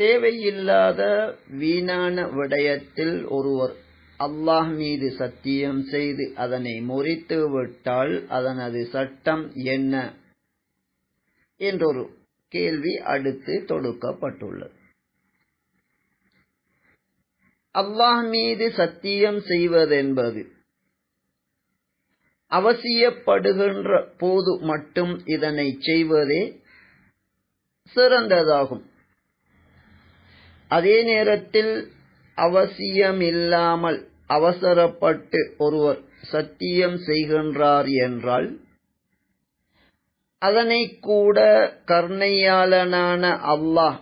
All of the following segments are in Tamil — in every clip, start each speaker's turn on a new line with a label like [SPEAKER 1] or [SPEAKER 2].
[SPEAKER 1] தேவையில்லாத வீணான விடயத்தில் ஒருவர் அல்லாஹ் மீது சத்தியம் செய்து அதனை முறித்து விட்டால் அதனது சட்டம் என்ன என்றொரு கேள்வி அடுத்து தொடுக்கப்பட்டுள்ளது. அல்லாஹ் மீது சத்தியம் செய்வதென்பது அவசியப்படுகின்ற போது மட்டும் இதனை செய்வதே சிறந்ததாகும். அதே நேரத்தில் அவசியமில்லாமல் அவசரப்பட்டு ஒருவர் சத்தியம் செய்கின்றார் என்றால் அதனை கூட கர்ணையாளனான அல்லாஹ்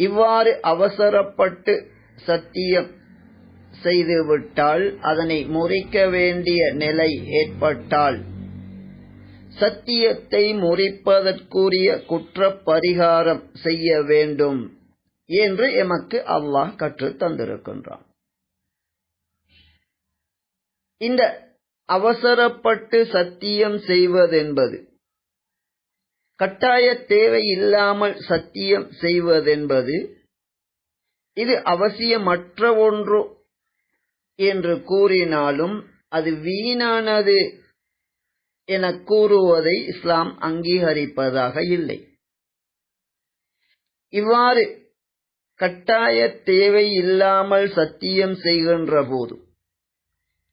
[SPEAKER 1] இவ்வாறு அவசரப்பட்டு சத்தியம் செய்துவிட்டால் அதனை முறிக்க வேண்டிய நிலை ஏற்பட்டால் சத்தியத்தை முறிப்பதற்குரிய குற்ற பரிகாரம் செய்ய வேண்டும். என்று எமக்கு அல்லாஹ் கற்று தந்திருக்கின்றான். இந்த அவசரப்பட்டு சத்தியம் செய்வதென்பது கட்டாய தேவை இல்லாமல் சத்தியம் செய்வதென்பது இது அவசியமற்ற ஒன்று என்று கூறினாலும் அது வீணானது என கூறுவதை இஸ்லாம் அங்கீகரிப்பதாக இல்லை. இவ்வாறு கட்டாய தேவை இல்லாமல் சத்தியம் செய்கின்ற போது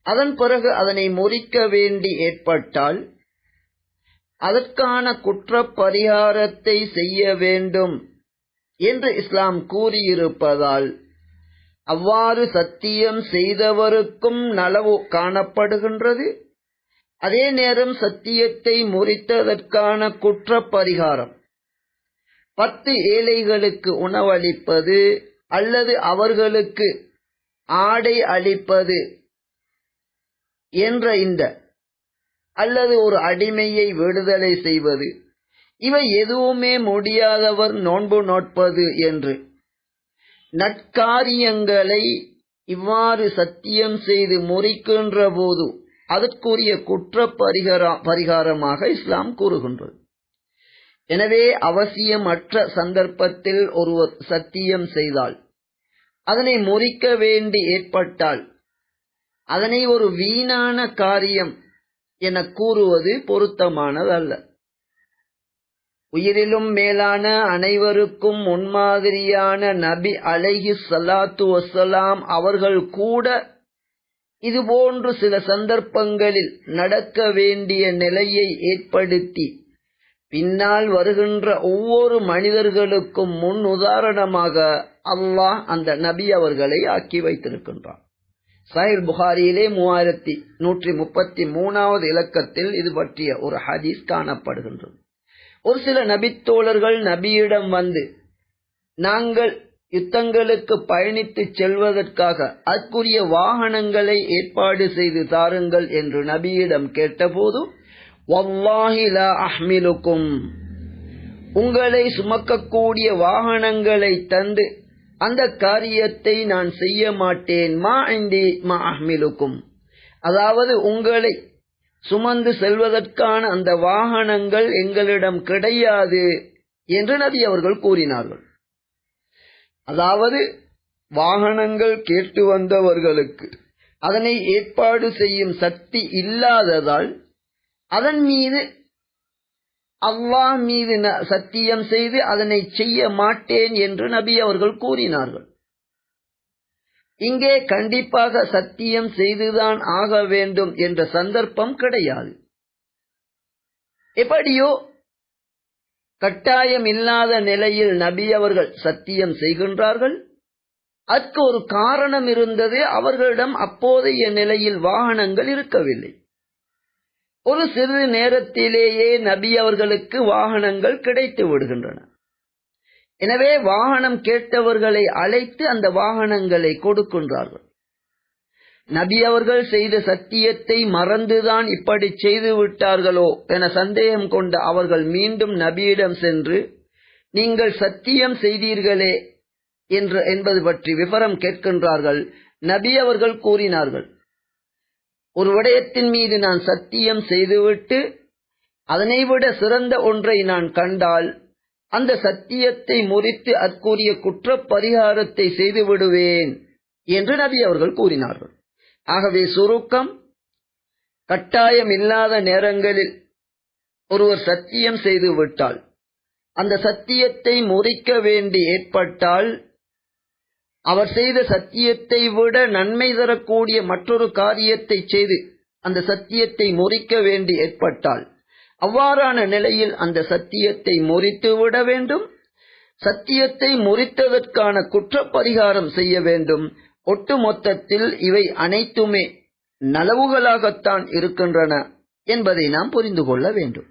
[SPEAKER 1] அதன் பிறகு அதனை முறிக்க வேண்டி ஏற்பட்டால் அதற்கான குற்ற பரிகாரத்தை செய்ய வேண்டும் என்று இஸ்லாம் கூறியிருப்பதால் அவ்வாறு சத்தியம் செய்தவருக்கும் நலவு காணப்படுகின்றது. அதே நேரம் சத்தியத்தை முறித்ததற்கான குற்ற பரிகாரம் பத்து ஏழைகளுக்கு உணவளிப்பது அல்லது அவர்களுக்கு ஆடை அளிப்பது என்ற இந்த அல்லது ஒரு அடிமையை விடுதலை செய்வது இவை எதுவுமே முடியாதவர் நோன்பு நோட்பது என்று. நற்காரியங்களை இவ்வாறு சத்தியம் செய்து முறிக்கின்ற போது அதற்குரிய குற்ற பரிகாரமாக இஸ்லாம் கூறுகின்றது. எனவே அவசியமற்ற சந்தர்ப்பத்தில் ஒருவர் சத்தியம் செய்தால் அதனை முறிக்க வேண்டி ஏற்பட்டால் அதனை ஒரு வீணான காரியம் என கூறுவது பொருத்தமானதல்ல. உயிரிலும் மேலான அனைவருக்கும் முன்மாதிரியான நபி அலைஹி சலாத்து வசலாம் அவர்கள் கூட இதுபோன்று சில சந்தர்ப்பங்களில் நடக்க வேண்டிய நிலையை ஏற்படுத்தி பின்னால் வருகின்ற ஒவ்வொரு மனிதர்களுக்கும் முன் உதாரணமாக அல்லாஹ் அந்த நபி அவர்களை ஆக்கி வைத்திருக்கின்றான். சஹிர் புகாரியிலே மூவாயிரத்தி நூற்றி முப்பத்தி மூணாவது இலக்கத்தில் இது பற்றிய ஒரு ஹதீஸ் காணப்படுகின்றது. ஒரு சில நபித்தோழர்கள் நபியிடம் வந்து நாங்கள் யுத்தங்களுக்கு பயணித்து செல்வதற்காக அதற்குரிய வாகனங்களை ஏற்பாடு செய்து தாருங்கள் என்று நபியிடம் கேட்டபோது அஹ்மிலுக்கும். உங்களை சுமக்கக்கூடிய வாகனங்களை தந்து அந்த காரியத்தை நான் செய்ய மாட்டேன். மா இண்டி மா அஹ்மிலுக்கும். அதாவது உங்களை சுமந்து செல்வதற்கான அந்த வாகனங்கள் எங்களிடம் கிடையாது என்று நபி அவர்கள் கூறினார்கள். அதாவது வாகனங்கள் கேட்டு வந்தவர்களுக்கு அதனை ஏற்பாடு செய்யும் சக்தி இல்லாததால் அதன் மீது அல்லாஹ் மீது சத்தியம் செய்து அதனை செய்ய மாட்டேன் என்று நபி அவர்கள் கூறினார்கள். இங்கே கண்டிப்பாக சத்தியம் செய்துதான் ஆக வேண்டும் என்ற சந்தர்ப்பம் கிடையாது. எப்படியோ கட்டாயம் இல்லாத நிலையில் நபி அவர்கள் சத்தியம் செய்கின்றார்கள். அதற்கு ஒரு காரணம் இருந்தது. அவர்களிடம் அப்போதைய நிலையில் வாகனங்கள் இருக்கவில்லை. ஒரு சிறு நேரத்திலேயே நபி அவர்களுக்கு வாகனங்கள் கிடைத்து விடுகின்றன. எனவே வாகனம் கேட்டவர்களை அழைத்து அந்த வாகனங்களை கொடுக்கின்றார்கள். நபி அவர்கள் செய்த சத்தியத்தை மறந்துதான் இப்படி செய்து விட்டார்களோ என சந்தேகம் கொண்ட அவர்கள் மீண்டும் நபியிடம் சென்று நீங்கள் சத்தியம் செய்தீர்களே என்று என்பது பற்றி விவரம் கேட்கின்றார்கள். நபி அவர்கள் கூறினார்கள் ஒரு விடயத்தின் மீது நான் சத்தியம் செய்துவிட்டு அதனை விட சிறந்த ஒன்றை நான் கண்டால் அந்த சத்தியத்தை முறித்து அற்குரிய குற்ற பரிகாரத்தை செய்து விடுவேன் என்று நபி அவர்கள் கூறினார்கள். ஆகவே சுருக்கம் கட்டாயம் இல்லாத நேரங்களில் ஒருவர் சத்தியம் செய்து விட்டால் அந்த சத்தியத்தை முறிக்க வேண்டி ஏற்பட்டால் அவர் செய்த சத்தியத்தை விட நன்மை தரக்கூடிய மற்றொரு காரியத்தை செய்து அந்த சத்தியத்தை முறிக்க வேண்டி ஏற்பட்டால் அவ்வாறான நிலையில் அந்த சத்தியத்தை முறித்து விட வேண்டும். சத்தியத்தை முறித்ததற்கான குற்ற பரிகாரம் செய்ய வேண்டும். ஒட்டு மொத்தத்தில் இவை அனைத்துமே நலவுகளாகத்தான் இருக்கின்றன என்பதை நாம் புரிந்து கொள்ள வேண்டும்.